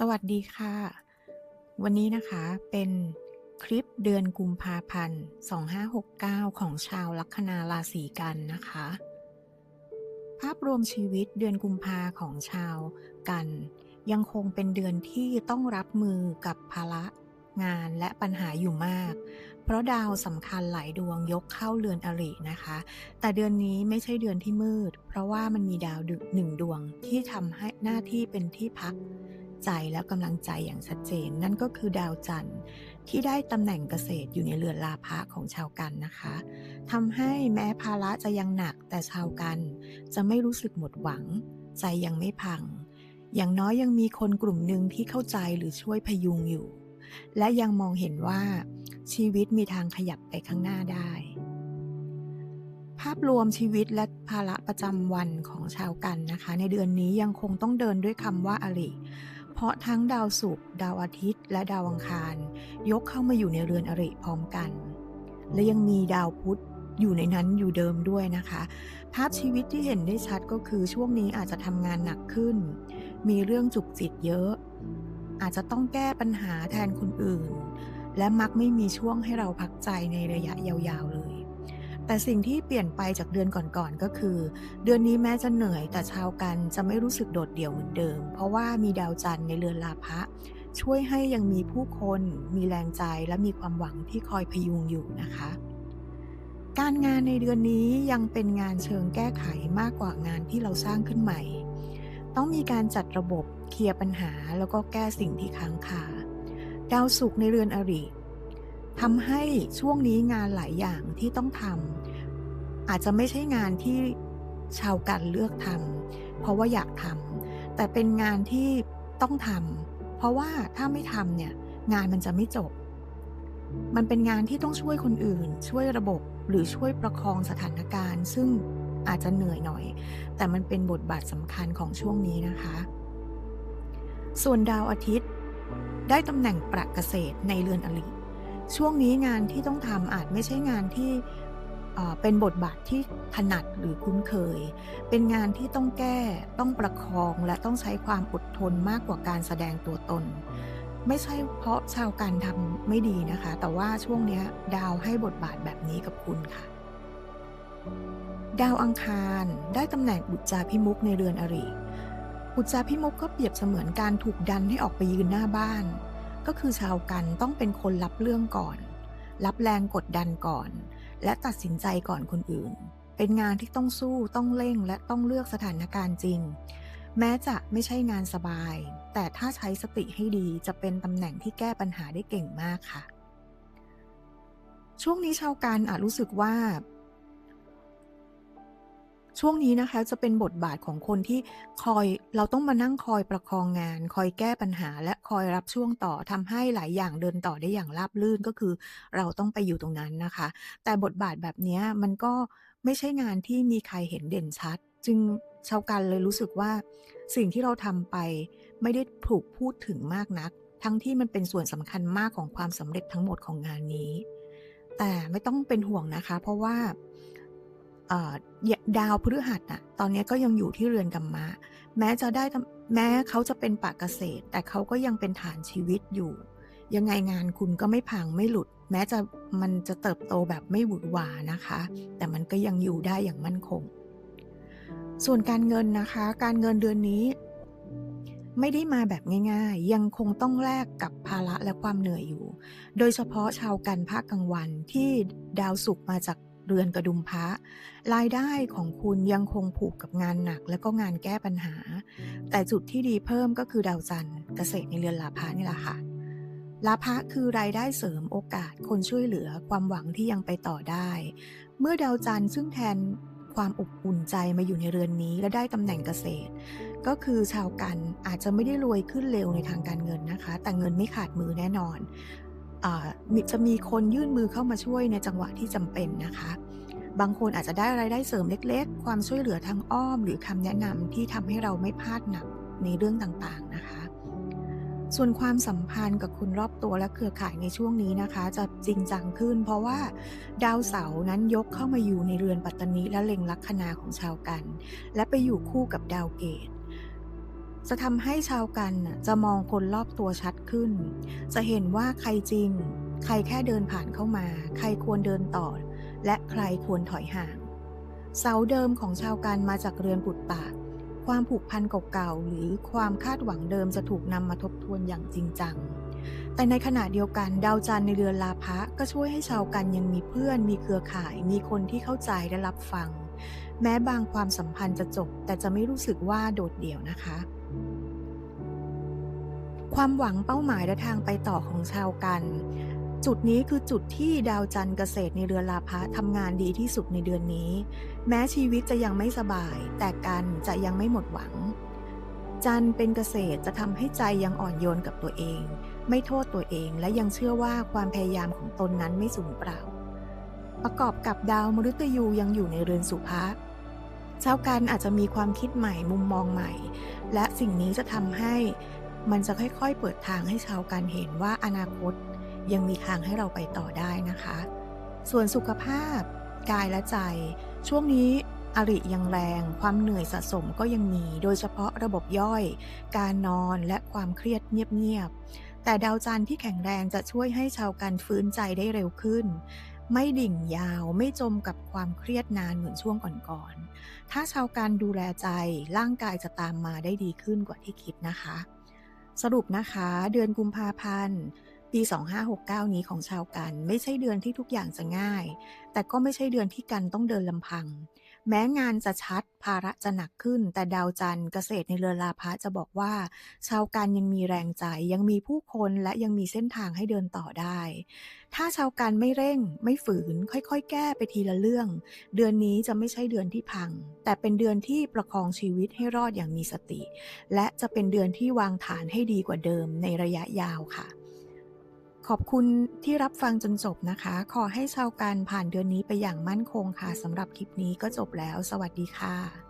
สวัสดีค่ะ วันนี้นะคะเป็นคลิปเดือนกุมภาพันธ์ 2569 ของชาวลัคนาราศีกันนะคะ ภาพรวมชีวิตเดือนกุมภาของชาวกัน ยังคงเป็นเดือนที่ต้องรับมือกับภาระงานและปัญหาอยู่มาก เพราะดาวสำคัญหลายดวงยกเข้าเรือนอรินะคะ แต่เดือนนี้ไม่ใช่เดือนที่มืด เพราะว่ามันมีดาวดึกหนึ่งดวงที่ทำให้หน้าที่เป็นที่พัก ใจและกำลังใจอย่างชัดเจน นั่นก็คือดาวจันทร์ที่ได้ตำแหน่งเกษตรอยู่ในเรือนลาภะของชาวกันนะคะทำให้แม้ภาระจะยังหนักแต่ชาวกัน จะไม่รู้สึกหมดหวัง ใจยังไม่พัง อย่างน้อยยังมีคนกลุ่มหนึ่งที่เข้าใจหรือช่วยพยุงอยู่ และยังมองเห็นว่าชีวิตมีทางขยับไปข้างหน้าได้ภาพรวมชีวิตและภาระประจำวันของชาวกันนะคะ ในเดือนนี้ยังคงต้องเดินด้วยคำว่าอริ เพราะทั้งดาวศุกร์ดาวอาทิตย์ และดาวอังคาร ยกเข้ามาอยู่ในเรือนอริพร้อมกัน และยังมีดาวพุธอยู่ในนั้นอยู่เดิมด้วยนะคะ ภาพชีวิตที่เห็นได้ชัดก็คือช่วงนี้อาจจะทำงานหนักขึ้น มีเรื่องจุกจิตเยอะ อาจจะต้องแก้ปัญหาแทนคนอื่น และมักไม่มีช่วงให้เราพักใจในระยะยาวๆเลย แต่สิ่งที่เปลี่ยนไปจากเดือนก่อนๆก็คือ เดือนนี้แม้จะเหนื่อยแต่ชาวกันจะไม่รู้สึกโดดเดี่ยวเหมือนเดิม เพราะว่ามีดาวจันทร์ในเรือนลาภะช่วยให้ยังมีผู้คน มีแรงใจและมีความหวังที่คอยพยุงอยู่นะคะ การงานในเดือนนี้ยังเป็นงานเชิงแก้ไขมากกว่างานที่เราสร้างขึ้นใหม่ ต้องมีการจัดระบบเคลียร์ปัญหาแล้วก็แก้สิ่งที่ค้างคาดาวศุกร์ในเรือนอริ ทำให้ช่วงนี้งานหลายอย่างที่ต้องทำอาจจะไม่ใช่งานที่ชาวกันเลือกทำเพราะว่าอยากทำแต่เป็นงานที่ต้องทำเพราะว่าถ้าไม่ทำเนี่ยงานมันจะไม่จบ มันเป็นงานที่ต้องช่วยคนอื่น ช่วยระบบหรือช่วยประคองสถานการณ์ ซึ่งอาจจะเหนื่อยหน่อย แต่มันเป็นบทบาทสำคัญของช่วงนี้นะคะ ส่วนดาวอาทิตย์ ได้ตำแหน่งประเกษตรในเรือนอลิ ช่วงนี้งานที่ต้องทำอาจไม่ใช่งานที่เป็นบทบาทที่ถนัดหรือคุ้นเคย เป็นงานที่ต้องแก้ต้องประคองและต้องใช้ความอดทนมากกว่าการแสดงตัวตน ไม่ใช่เพราะชาวการทำไม่ดีนะคะ แต่ว่าช่วงนี้ดาวให้บทบาทแบบนี้กับคุณค่ะ ดาวอังคารได้ตำแหน่งอุจจาพิมุกในเรือนอริอุจจาพิมุกก็เปรียบเสมือนการถูกดันให้ออกไปยืนหน้าบ้าน ก็คือชาวกันต้องเป็นคนรับเรื่องก่อน รับแรงกดดันก่อน และตัดสินใจก่อนคนอื่น เป็นงานที่ต้องสู้ต้องเร่งและต้องเลือกสถานการณ์จริง แม้จะไม่ใช่งานสบาย แต่ถ้าใช้สติให้ดีจะเป็นตำแหน่งที่แก้ปัญหาได้เก่งมากค่ะ ช่วงนี้ชาวกันอาจรู้สึกว่า ช่วงนี้นะคะจะเป็นบทบาทของคนที่คอยเราต้องมานั่งคอยประคองงาน คอยแก้ปัญหา และคอยรับช่วงต่อทำให้หลายอย่างเดินต่อได้อย่างราบรื่นก็คือ เราต้องไปอยู่ตรงนั้นนะคะ แต่บทบาทแบบนี้มันก็ไม่ใช่งานที่มีใครเห็นเด่นชัด จึงชาวกันเลยรู้สึกว่า สิ่งที่เราทำไปไม่ได้ถูกพูดถึงมากนัก ทั้งที่มันเป็นส่วนสำคัญมากของความสำเร็จทั้งหมดของงานนี้ แต่ไม่ต้องเป็นห่วงนะคะ เพราะว่า ดาวพฤหัสน่ะ ตอนนี้ก็ยังอยู่ที่เรือนกัมมะ แม้จะได้แม้เขาจะเป็นปากเกษตร แต่เขาก็ยังเป็นฐานชีวิตอยู่ ยังไงงานคุณก็ไม่พังไม่หลุด แม้จะมันจะเติบโตแบบไม่หวือหวานะคะ แต่มันก็ยังอยู่ได้อย่างมั่นคง ส่วนการเงินนะคะ การเงินเดือนนี้ ไม่ได้มาแบบง่าย ๆ ยังคงต้องแลกกับภาระและความเหนื่อยอยู่ โดยเฉพาะชาวกันภาคกลางวันที่ดาวศุกร์มาจาก เรือนกระดุมพระรายได้ของคุณยังคงผูกกับงานหนัก และก็งานแก้ปัญหา แต่จุดที่ดีเพิ่มก็คือดาวจันทร์เกษตรในเรือนลาภะนี่แหละค่ะลาภะคือรายได้เสริมโอกาสคนช่วยเหลือความหวังที่ยังไปต่อได้ เมื่อดาวจันทร์ซึ่งแทนความอบอุ่นใจมาอยู่ในเรือนนี้และได้ตำแหน่งเกษตร ก็คือชาวกันอาจจะไม่ได้รวยขึ้นเร็วในทางการเงินนะคะ แต่เงินไม่ขาดมือแน่นอน จะมีคนยื่นมือเข้ามาช่วยในจังหวะที่จำเป็นนะคะ บางคนอาจจะได้รายได้เสริมเล็ก ๆ ความช่วยเหลือทางอ้อม หรือคำแนะนำที่ทำให้เราไม่พลาดหนักในเรื่องต่างๆนะคะ ส่วนความสัมพันธ์กับคนรอบตัวและเครือข่ายในช่วงนี้นะคะ จะจริงจังขึ้น เพราะว่าดาวเสาร์นั้นยกเข้ามาอยู่ในเรือนปัตตานีและเล็งลัคนาของชาวกัน และไปอยู่คู่กับดาวเกต จะทำให้ชาวกันจะมองคนรอบตัวชัดขึ้น จะเห็นว่าใครจริง ใครแค่เดินผ่านเข้ามา ใครควรเดินต่อ และใครควรถอยห่าง เสาเดิมของชาวกันมาจากเรือนปุตตะ ความผูกพันเก่าๆหรือความคาดหวังเดิมจะถูกนำมาทบทวนอย่างจริงจัง แต่ในขณะเดียวกันดาวจันทร์ในเรือนลาภะก็ช่วยให้ชาวกันยังมีเพื่อน มีเครือข่าย มีคนที่เข้าใจและรับฟัง แม้บางความสัมพันธ์จะจบ แต่จะไม่รู้สึกว่าโดดเดี่ยวนะคะ ความหวังเป้าหมายและทางไปต่อของชาวกัน จุดนี้คือจุดที่ดาวจันทร์เกษตรในเรือลาภะทำงานดีที่สุดในเดือนนี้ แม้ชีวิตจะยังไม่สบาย แต่กันจะยังไม่หมดหวัง จันเป็นเกษตรจะทำให้ใจยังอ่อนโยนกับตัวเอง ไม่โทษตัวเองและยังเชื่อว่าความพยายามของตนนั้นไม่สูญเปล่า ประกอบกับดาวมฤตยูยังอยู่ในเรือนสุภะชาวกันอาจจะมีความคิดใหม่มุมมองใหม่ และสิ่งนี้จะทำให้ มันจะค่อยๆ เปิดทางให้ชาวกันเห็นว่าอนาคตยังมีทางให้เราไปต่อได้นะคะ ส่วนสุขภาพ กายและใจ ช่วงนี้อริยังแรง ความเหนื่อยสะสมก็ยังมี โดยเฉพาะระบบย่อย การนอนและความเครียดเงียบๆ แต่ดาวจันทร์ที่แข็งแรงจะช่วยให้ชาวกันฟื้นใจได้เร็วขึ้น ไม่ดิ่งยาวไม่จมกับความเครียดนานเหมือนช่วงก่อนๆ ถ้าชาวกันดูแลใจร่างกายจะตามมาได้ดีขึ้นกว่าที่คิดนะคะ สรุปนะคะ เดือนกุมภาพันธ์ปี 2569 นี้ของชาวกัน ไม่ใช่เดือนที่ทุกอย่างจะง่าย แต่ก็ไม่ใช่เดือนที่กันต้องเดินลำพัง แม้งานจะชัดภาระจะหนักขึ้น แต่ดาวจันทร์เกษตรในเรือนลาภะจะบอกว่า ชาวกันยังมีแรงใจยังมีผู้คนและยังมีเส้นทางให้เดินต่อได้ ถ้าชาวกันไม่เร่ง ไม่ฝืน ค่อยๆ แก้ไปทีละเรื่อง เดือนนี้จะไม่ใช่เดือนที่พัง แต่เป็นเดือนที่ประคองชีวิตให้รอดอย่างมีสติ และจะเป็นเดือนที่วางฐานให้ดีกว่าเดิมในระยะยาวค่ะ ขอบคุณที่รับฟังจนจบนะคะ ขอให้ชาวการผ่านเดือนนี้ไปอย่างมั่นคงค่ะสำหรับคลิปนี้ก็จบแล้ว สวัสดีค่ะ